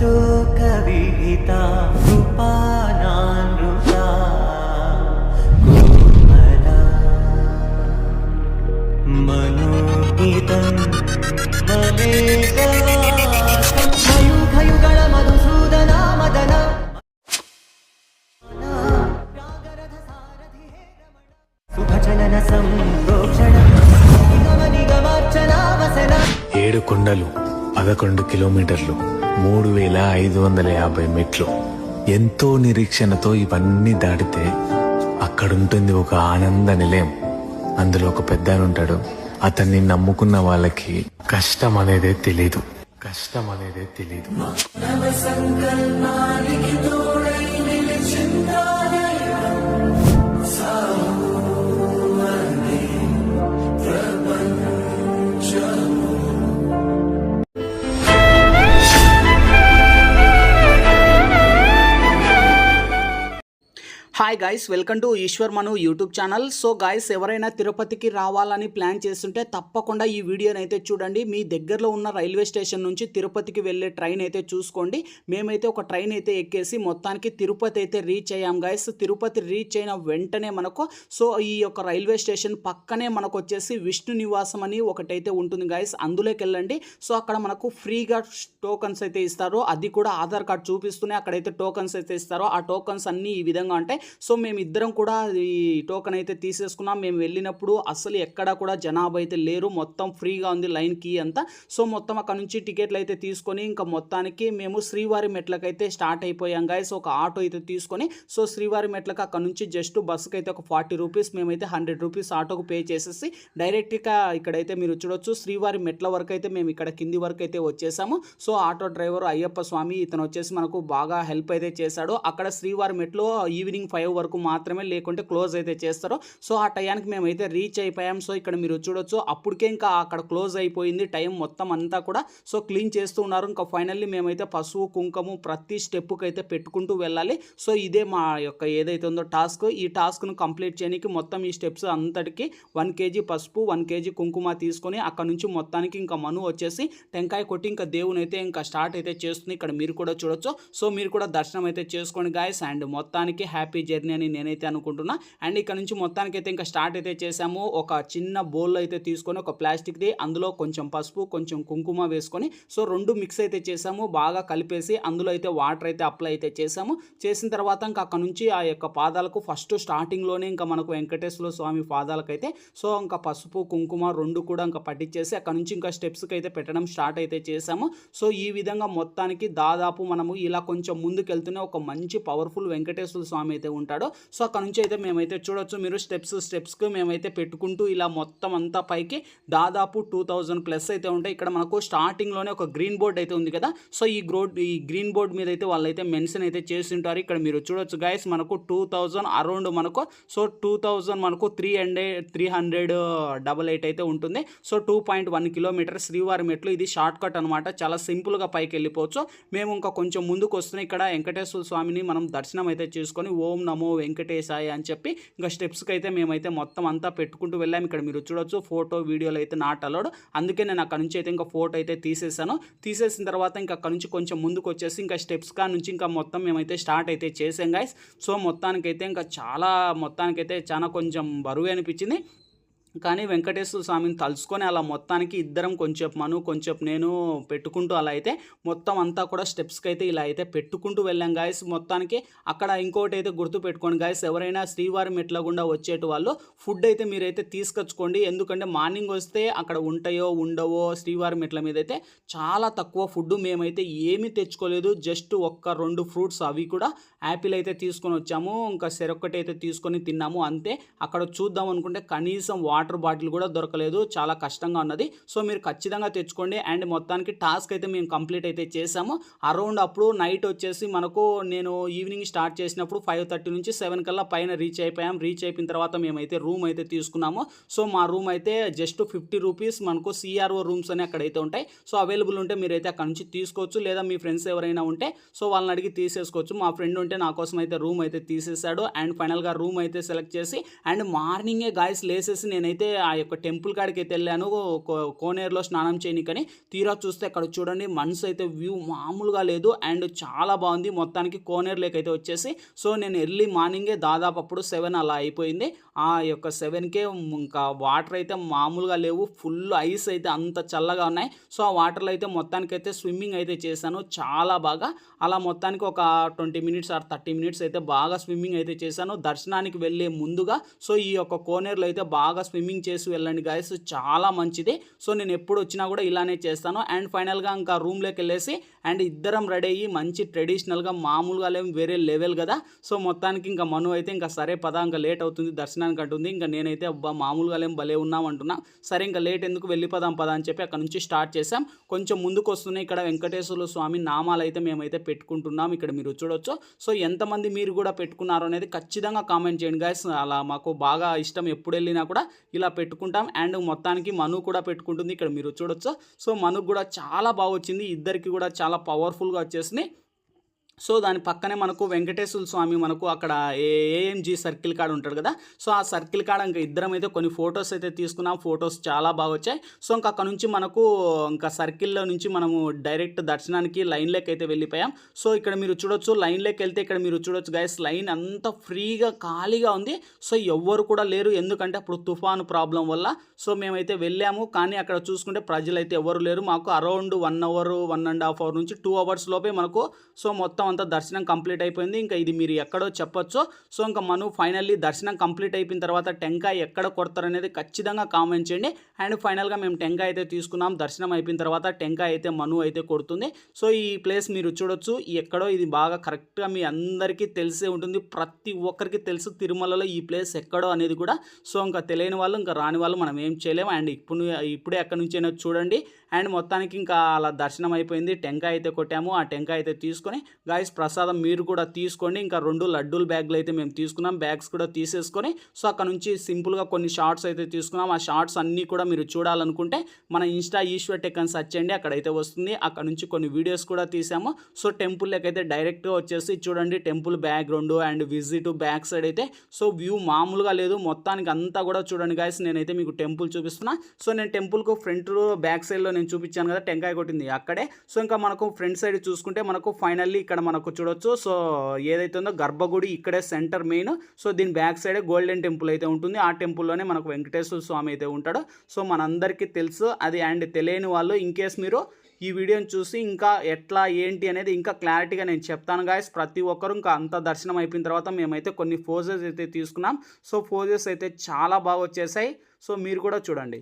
శోక విహిత కృపానానృత కోమల మనోహితం మలేకయుగల మధుసూదన మదన శుభచలన సంప్రోక్షణ. ఏడు కొండలు పదకొండు కిలోమీటర్లు. మూడు వేల ఐదు వందల యాభై మెట్లు. ఎంతో నిరీక్షణతో ఇవన్నీ దాటితే అక్కడుంటుంది ఒక ఆనంద నిలయం. అందులో ఒక పెద్దనుంటాడు. అతన్ని నమ్ముకున్న వాళ్ళకి కష్టం అనేదే తెలీదు. కష్టం అనేదే తెలీదు. Hi guys welcome to Eshwar Manu YouTube channel so guys ఎవరైనా తిరుపతికి రావాలని ప్లాన్ చేస్తుంటే తప్పకుండా ఈ వీడియోని అయితే చూడండి. మీ దగ్గరలో ఉన్న రైల్వే స్టేషన్ నుంచి తిరుపతికి వెళ్ళే ట్రైన్ అయితే చూసుకోండి. మేమైతే ఒక ట్రైన్ అయితే ఎక్కేసి మొత్తానికి తిరుపతి అయితే రీచ్ అయ్యాం గాయస్ తిరుపతి రీచ్ అయిన వెంటనే మనకు సో ఈ యొక్క రైల్వే స్టేషన్ పక్కనే మనకు వచ్చేసి విష్ణు నివాసం అని ఒకటైతే ఉంటుంది గాయస్ అందులోకి వెళ్ళండి. సో అక్కడ మనకు ఫ్రీగా టోకన్స్ అయితే ఇస్తారు. అది కూడా ఆధార్ కార్డ్ చూపిస్తూనే అక్కడైతే టోకన్స్ అయితే ఇస్తారో. ఆ టోకన్స్ అన్నీ ఈ విధంగా ఉంటాయి. సో మేము ఇద్దరం కూడా ఈ టోకెన్ అయితే తీసేసుకున్నాం. మేము వెళ్ళినప్పుడు అసలు ఎక్కడా కూడా జనాభా అయితే లేరు. మొత్తం ఫ్రీగా ఉంది లైన్ కీ అంతా. సో మొత్తం అక్కడ నుంచి టికెట్లు అయితే తీసుకొని ఇంకా మొత్తానికి మేము శ్రీవారి మెట్లకైతే స్టార్ట్ అయిపోయాం గాయస్. ఒక ఆటో అయితే తీసుకొని సో శ్రీవారి మెట్లకు అక్కడ నుంచి జస్ట్ బస్సుకి అయితే ఒక ఫార్టీ రూపీస్ మేమైతే హండ్రెడ్ రూపీస్ ఆటోకు పే చేసేసి డైరెక్ట్గా ఇక్కడైతే మీరు చూడొచ్చు. శ్రీవారి మెట్ల వరకు అయితే మేము ఇక్కడ కింది వరకు అయితే వచ్చేసాము. So auto driver Ayyappa Swamy ఇతను వచ్చేసి మనకు బాగా హెల్ప్ అయితే చేశాడు. అక్కడ శ్రీవారి మెట్లో ఈవినింగ్ ఫైవ్ వరకు మాత్రమే లేకుంటే క్లోజ్ అయితే చేస్తారు. సో ఆ టయానికి మేమైతే రీచ్ అయిపోయాం. సో ఇక్కడ మీరు చూడొచ్చు. అప్పటికే ఇంకా అక్కడ క్లోజ్ అయిపోయింది టైం మొత్తం అంతా కూడా. సో క్లీన్ చేస్తూ ఉన్నారు. ఇంకా ఫైనల్లీ మేమైతే పసుపు కుంకము ప్రతి స్టెప్కి అయితే పెట్టుకుంటూ వెళ్ళాలి. సో ఇదే మా యొక్క ఏదైతే ఉందో టాస్క్. ఈ టాస్క్ను కంప్లీట్ చేయడానికి మొత్తం ఈ స్టెప్స్ అంతటికి వన్ కేజీ పసుపు వన్ కేజీ కుంకుమ తీసుకొని అక్కడ నుంచి మొత్తానికి ఇంకా మను వచ్చేసి టెంకాయ కొట్టి ఇంకా దేవుని అయితే ఇంకా స్టార్ట్ అయితే చేస్తుంది. ఇక్కడ మీరు కూడా చూడొచ్చు. సో మీరు కూడా దర్శనం అయితే చేసుకోండి గాయస్ అండ్ మొత్తానికి హ్యాపీ జర్నీ అని నేనైతే అనుకుంటున్నా. అండ్ ఇక్కడ నుంచి మొత్తానికి అయితే ఇంకా స్టార్ట్ అయితే చేసాము ఒక చిన్న బౌల్ అయితే తీసుకొని ఒక ప్లాస్టిక్ది అందులో కొంచెం పసుపు కొంచెం కుంకుమ వేసుకొని సో రెండు మిక్స్ అయితే చేసాము బాగా కలిపేసి అందులో అయితే వాటర్ అయితే అప్లై అయితే చేసాము చేసిన తర్వాత ఇంకా అక్కడ నుంచి ఆ యొక్క పాదాలకు ఫస్ట్ స్టార్టింగ్లోనే ఇంకా మనకు వెంకటేశ్వర స్వామి పాదాలకైతే సో ఇంకా పసుపు కుంకుమ రెండు కూడా ఇంకా పట్టించేసి అక్కడ నుంచి ఇంకా స్టెప్స్కి అయితే పెట్టడం స్టార్ట్ అయితే చేసాము సో ఈ విధంగా మొత్తానికి దాదాపు మనము ఇలా కొంచెం ముందుకు వెళ్తూనే ఒక మంచి పవర్ఫుల్ వెంకటేశ్వర స్వామి అయితే ఉంటాడు. సో అక్కడ నుంచి అయితే మేమైతే చూడొచ్చు. మీరు స్టెప్స్ స్టెప్స్కి మేమైతే పెట్టుకుంటూ ఇలా మొత్తం అంతా పైకి దాదాపు టూ థౌజండ్ ప్లస్ అయితే ఉంటాయి. ఇక్కడ మనకు స్టార్టింగ్లోనే ఒక గ్రీన్ బోర్డ్ అయితే ఉంది కదా. సో ఈ గ్రోడ్ ఈ గ్రీన్ బోర్డ్ మీద అయితే వాళ్ళైతే మెన్షన్ అయితే చేసి ఉంటారు. ఇక్కడ మీరు చూడొచ్చు గైస్ మనకు టూ థౌజండ్ అరౌండ్ మనకు సో టూ థౌజండ్ మనకు three hundred three hundred double eight అయితే ఉంటుంది. So two point one kilometre శ్రీవారి మెట్లు. ఇది షార్ట్ కట్ అనమాట చాలా సింపుల్గా పైకి వెళ్ళిపోవచ్చు. మేము ఇంకా కొంచెం ముందుకు వస్తున్నాయి ఇక్కడ వెంకటేశ్వర స్వామిని మనం దర్శనం అయితే చేసుకొని ఓం నమో వెంకటేశాయ అని చెప్పి ఇంకా స్టెప్స్కి అయితే మేమైతే మొత్తం అంతా పెట్టుకుంటూ వెళ్ళాము ఇక్కడ మీరు చూడొచ్చు ఫోటో వీడియోలు అయితే నాట్ అలౌడ్ అందుకే నేను అక్కడ నుంచి అయితే ఇంకా ఫోటో అయితే తీసేసాను తీసేసిన తర్వాత ఇంకా అక్కడ నుంచి కొంచెం ముందుకు వచ్చేసి ఇంకా స్టెప్స్ కా నుంచి ఇంకా మొత్తం మేమైతే స్టార్ట్ అయితే చేసాం గాయస్ సో మొత్తానికైతే ఇంకా చాలా మొత్తానికైతే చాలా కొంచెం బరువు అనిపించింది. కానీ వెంకటేశ్వర స్వామిని తలుచుకొని అలా మొత్తానికి ఇద్దరం కొంచెం మను కొంచెం నేను పెట్టుకుంటూ అలా అయితే మొత్తం అంతా కూడా స్టెప్స్కి అయితే ఇలా అయితే పెట్టుకుంటూ వెళ్ళాం. గాయస్ మొత్తానికి అక్కడ ఇంకోటి అయితే గుర్తు పెట్టుకోండి. గాయస్ ఎవరైనా శ్రీవారి మెట్ల గుండా వచ్చేటి వాళ్ళు ఫుడ్ అయితే మీరైతే తీసుకొచ్చుకోండి. ఎందుకంటే మార్నింగ్ వస్తే అక్కడ ఉంటాయో ఉండవో శ్రీవారి మెట్ల మీద అయితే చాలా తక్కువ ఫుడ్ మేమైతే ఏమీ తెచ్చుకోలేదు. జస్ట్ ఒక్క రెండు ఫ్రూట్స్ అవి కూడా యాపిల్ అయితే తీసుకొని వచ్చాము. ఇంకా సెరొక్కటి అయితే తీసుకొని తిన్నాము. అంతే. అక్కడ చూద్దాం అనుకుంటే కనీసం వాటర్ వాటర్ బాటిల్ కూడా దొరకలేదు చాలా కష్టంగా ఉన్నది. సో మీరు ఖచ్చితంగా తెచ్చుకోండి. అండ్ మొత్తానికి టాస్క్ అయితే మేము కంప్లీట్ అయితే చేసాము అరౌండ్ అప్పుడు నైట్ వచ్చేసి మనకు నేను ఈవినింగ్ స్టార్ట్ చేసినప్పుడు ఫైవ్ థర్టీ నుంచి సెవెన్ కల్లా పైన రీచ్ అయిపోయాం. రీచ్ అయిపోయిన తర్వాత మేమైతే రూమ్ అయితే తీసుకున్నాము. సో మా రూమ్ అయితే జస్ట్ ఫిఫ్టీ రూపీస్ మనకు సిఆర్ఓ రూమ్స్ అని అక్కడైతే ఉంటాయి. సో అవైలబుల్ ఉంటే మీరైతే అక్కడ నుంచి తీసుకోవచ్చు. లేదా మీ ఫ్రెండ్స్ ఎవరైనా ఉంటే సో వాళ్ళని అడిగి తీసేసుకోవచ్చు. మా ఫ్రెండ్ ఉంటే నా కోసం అయితే రూమ్ అయితే తీసేసాడు అండ్ ఫైనల్గా రూమ్ అయితే సెలెక్ట్ చేసి అండ్ మార్నింగే గాయస్ లేసేసి నేను నేనైతే ఆ యొక్క టెంపుల్ కాడికి అయితే వెళ్ళాను. కో- కోనేరులో స్నానం చేయనికని తీరా చూస్తే అక్కడ చూడండి మనసు అయితే వ్యూ మామూలుగా లేదు. అండ్ చాలా బాగుంది. మొత్తానికి కోనేరు లేక్ అయితే వచ్చేసి. సో నేను ఎర్లీ మార్నింగే దాదాపు అప్పుడు సెవెన్ అలా అయిపోయింది. ఆ యొక్క సెవెన్కే ఇంకా వాటర్ అయితే మామూలుగా లేవు. ఫుల్ ఐస్ అయితే అంత చల్లగా ఉన్నాయి. సో ఆ వాటర్లో అయితే మొత్తానికి అయితే స్విమ్మింగ్ అయితే చేశాను చాలా బాగా. అలా మొత్తానికి ఒక twenty minutes or thirty minutes అయితే బాగా స్విమ్మింగ్ అయితే చేశాను. దర్శనానికి వెళ్ళే ముందుగా. సో ఈ యొక్క కోనేరులో అయితే బాగా స్విమ్మింగ్ చేసి వెళ్ళండి గాయస్ చాలా మంచిది. సో నేను ఎప్పుడు వచ్చినా కూడా ఇలానే చేస్తాను. అండ్ ఫైనల్గా ఇంకా రూమ్లోకి వెళ్ళేసి అండ్ ఇద్దరం రెడీ అయ్యి మంచి ట్రెడిషనల్గా మామూలుగా లేం వేరే లెవెల్ కదా. సో మొత్తానికి ఇంకా మను అయితే ఇంకా సరే పదా ఇంకా లేట్ అవుతుంది దర్శనానికి అంటుంది. ఇంకా నేనైతే అబ్బా మామూలుగా లేం భలే ఉన్నాం అంటున్నా. సరే ఇంకా లేట్ ఎందుకు వెళ్ళిపోదాం పదా అని చెప్పి అక్కడ నుంచి స్టార్ట్ చేసాం కొంచెం ముందుకు వస్తున్నాయి ఇక్కడ వెంకటేశ్వర స్వామి నామాలు అయితే మేమైతే పెట్టుకుంటున్నాం. ఇక్కడ మీరు చూడొచ్చు. సో ఎంతమంది మీరు కూడా పెట్టుకున్నారు అనేది ఖచ్చితంగా కామెంట్ చేయండి గాయస్ అలా మాకు బాగా ఇష్టం ఎప్పుడు వెళ్ళినా కూడా. ఇలా పెట్టుకుంటాం. అండ్ మొత్తానికి మను కూడా పెట్టుకుంటుంది. ఇక్కడ మీరు చూడొచ్చు. సో మనుకు కూడా చాలా బాగా వచ్చింది. ఇద్దరికి కూడా చాలా పవర్ఫుల్గా వచ్చేసింది సో దాని పక్కనే మనకు వెంకటేశ్వర స్వామి మనకు అక్కడ ఏఎంజీ సర్కిల్ కాడ ఉంటాడు కదా. సో ఆ సర్కిల్ కాడ ఇంకా ఇద్దరం అయితే కొన్ని ఫొటోస్ అయితే తీసుకున్నాం. ఫొటోస్ చాలా బాగా వచ్చాయి. సో ఇంకా అక్కడ నుంచి మనకు ఇంకా సర్కిల్లో నుంచి మనము డైరెక్ట్ దర్శనానికి లైన్లోకి అయితే వెళ్ళిపోయాం. సో ఇక్కడ మీరు చూడొచ్చు లైన్లోకి వెళ్తే ఇక్కడ మీరు చూడొచ్చు గైస్ లైన్ అంత ఫ్రీగా ఖాళీగా ఉంది. సో ఎవ్వరు కూడా లేరు. ఎందుకంటే అప్పుడు తుఫాను ప్రాబ్లం వల్ల. సో మేమైతే వెళ్ళాము. కానీ అక్కడ చూసుకుంటే ప్రజలు అయితే ఎవరు లేరు. మాకు around one hour one and half hour నుంచి టూ అవర్స్ లోపే మనకు సో మొత్తం అంతా దర్శనం కంప్లీట్ అయిపోయింది. ఇంకా ఇది మీరు ఎక్కడో చెప్పొచ్చు. సో ఇంకా మను ఫైనల్లీ దర్శనం కంప్లీట్ అయిపోయిన తర్వాత టెంకాయ ఎక్కడ కొడతారు అనేది ఖచ్చితంగా కామెంట్ చేయండి. అండ్ ఫైనల్గా మేము టెంకాయ అయితే తీసుకున్నాం. దర్శనం అయిపోయిన తర్వాత టెంకాయ అయితే మను అయితే కొడుతుంది. సో ఈ ప్లేస్ మీరు చూడొచ్చు. ఎక్కడో ఇది బాగా కరెక్ట్గా మీ అందరికీ తెలిసే ఉంటుంది. ప్రతి ఒక్కరికి తెలుసు తిరుమలలో ఈ ప్లేస్ ఎక్కడో అనేది కూడా. సో ఇంకా తెలియని వాళ్ళు ఇంకా రాని వాళ్ళు మనం ఏం చేయలేము. అండ్ ఇప్పుడు ఇప్పుడే ఎక్కడి నుంచి అయినా చూడండి. అండ్ మొత్తానికి ఇంకా అలా దర్శనం అయిపోయింది. టెంకాయ అయితే కొట్టాము. ఆ టెంకాయ అయితే తీసుకొని గాయస్ ప్రసాదం మీరు కూడా తీసుకోండి. ఇంకా రెండు లడ్డూల బ్యాగ్లు అయితే మేము తీసుకున్నాం. బ్యాగ్స్ కూడా తీసేసుకొని సో అక్కడ నుంచి సింపుల్గా కొన్ని షార్ట్స్ అయితే తీసుకున్నాం. ఆ షార్ట్స్ అన్నీ కూడా మీరు చూడాలనుకుంటే మన ఇన్స్టా ఈశ్వర్ టెక్ అని సెర్చ్ చేయండి. అక్కడైతే వస్తుంది. అక్కడ నుంచి కొన్ని వీడియోస్ కూడా తీసాము. సో టెంపుల్లోకి అయితే డైరెక్ట్గా వచ్చేసి చూడండి. Temple background and visit back side అయితే సో వ్యూ మామూలుగా లేదు. మొత్తానికి అంతా కూడా చూడండి గాయస్ నేనైతే మీకు టెంపుల్ చూపిస్తున్నా. సో నేను టెంపుల్కు ఫ్రంట్ బ్యాక్ సైడ్లో నేను చూపించాను కదా టెంకాయ కొట్టింది. అక్కడే. సో ఇంకా మనకు ఫ్రంట్ సైడ్ చూసుకుంటే మనకు ఫైనల్లీ ఇక్కడ మనకు చూడొచ్చు. సో ఏదైతే ఉందో గర్భగుడి ఇక్కడే సెంటర్ మెయిన్. సో దీని బ్యాక్ సైడే గోల్డెన్ టెంపుల్ అయితే ఉంటుంది. ఆ టెంపుల్లోనే మనకు వెంకటేశ్వర స్వామి అయితే ఉంటాడు. సో మనందరికీ తెలుసు అది అండ్ తెలియని వాళ్ళు ఇన్ కేస్ మీరు ఈ వీడియోని చూసి ఇంకా ఎట్లా ఏంటి అనేది ఇంకా క్లారిటీగా నేను చెప్తాను గాయస్ ప్రతి ఒక్కరు ఇంకా అంత దర్శనం అయిపోయిన తర్వాత మేమైతే కొన్ని ఫోజెస్ అయితే తీసుకున్నాం. సో ఫోజెస్ అయితే చాలా బాగా వచ్చేసాయి. సో మీరు కూడా చూడండి.